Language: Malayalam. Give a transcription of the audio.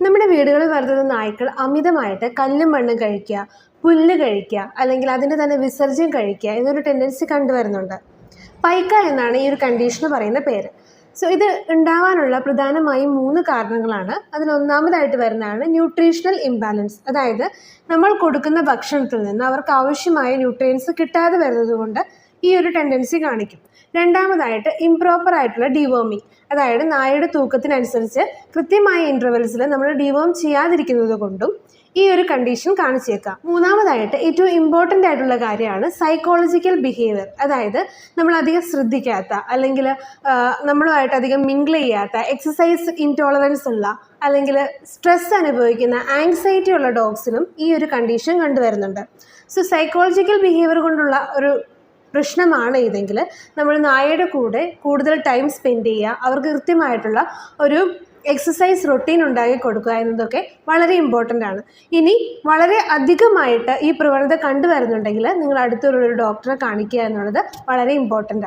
നമ്മുടെ വീടുകളിൽ വളർത്തുന്ന നായ്ക്കൾ അമിതമായിട്ട് കല്ലും മണ്ണും കഴിക്കുക പുല്ല് കഴിക്കുക അല്ലെങ്കിൽ അതിന്റെ തന്നെ വിസർജ്യം കഴിക്കുക എന്നൊരു ടെൻഡൻസി കണ്ടുവരുന്നുണ്ട് പൈക്ക എന്നാണ് ഈ ഒരു കണ്ടീഷന് പറയുന്ന പേര്. സോ ഇത് ഉണ്ടാവാനുള്ള പ്രധാനമായും മൂന്ന് കാരണങ്ങളാണ്. അതിലൊന്നാമതായിട്ട് വരുന്നതാണ് ന്യൂട്രീഷണൽ ഇംബാലൻസ് അതായത് നമ്മൾ കൊടുക്കുന്ന ഭക്ഷണത്തിൽ നിന്ന് അവർക്ക് ആവശ്യമായ ന്യൂട്രിയൻസ് കിട്ടാതെ വരുന്നത് കൊണ്ട് ഈ ഒരു ടെൻഡൻസി കാണിക്കും. രണ്ടാമതായിട്ട് ഇംപ്രോപ്പർ ആയിട്ടുള്ള ഡിവോമിങ് അതായത് നായയുടെ തൂക്കത്തിനനുസരിച്ച് കൃത്യമായ ഇന്റർവെൽസിൽ നമ്മൾ ഡിവോം ചെയ്യാതിരിക്കുന്നത് കൊണ്ടും ഈ ഒരു കണ്ടീഷൻ കാണിച്ചേക്കാം. മൂന്നാമതായിട്ട് ഏറ്റവും ഇമ്പോർട്ടന്റ് ആയിട്ടുള്ള കാര്യമാണ് സൈക്കോളജിക്കൽ ബിഹേവിയർ അതായത് നമ്മൾ അധികം ശ്രദ്ധിക്കാത്ത അല്ലെങ്കിൽ നമ്മളുമായിട്ട് അധികം മിങ്കിൾ ചെയ്യാത്ത എക്സസൈസ് ഇൻടോളറൻസ് ഉള്ള അല്ലെങ്കിൽ സ്ട്രെസ് അനുഭവിക്കുന്ന ആങ്സൈറ്റി ഉള്ള ഡോഗ്സിനും ഈ ഒരു കണ്ടീഷൻ കണ്ടുവരുന്നുണ്ട്. സോ സൈക്കോളജിക്കൽ ബിഹേവിയർ കൊണ്ടുള്ള ഒരു പ്രശ്നമാണ് ഇതെങ്കിൽ നമ്മൾ നായയുടെ കൂടെ കൂടുതൽ ടൈം സ്പെൻഡ് ചെയ്യുക അവർക്ക് കൃത്യമായിട്ടുള്ള ഒരു എക്സസൈസ് റൊട്ടീൻ ഉണ്ടാക്കി കൊടുക്കുക എന്നതൊക്കെ വളരെ ഇമ്പോർട്ടന്റ് ആണ്. ഇനി വളരെ അധികമായിട്ട് ഈ പ്രവണത കണ്ടുവരുന്നുണ്ടെങ്കിൽ നിങ്ങൾ അടുത്തുള്ള ഒരു ഡോക്ടറെ കാണിക്കുക എന്നുള്ളത് വളരെ ഇമ്പോർട്ടന്റ്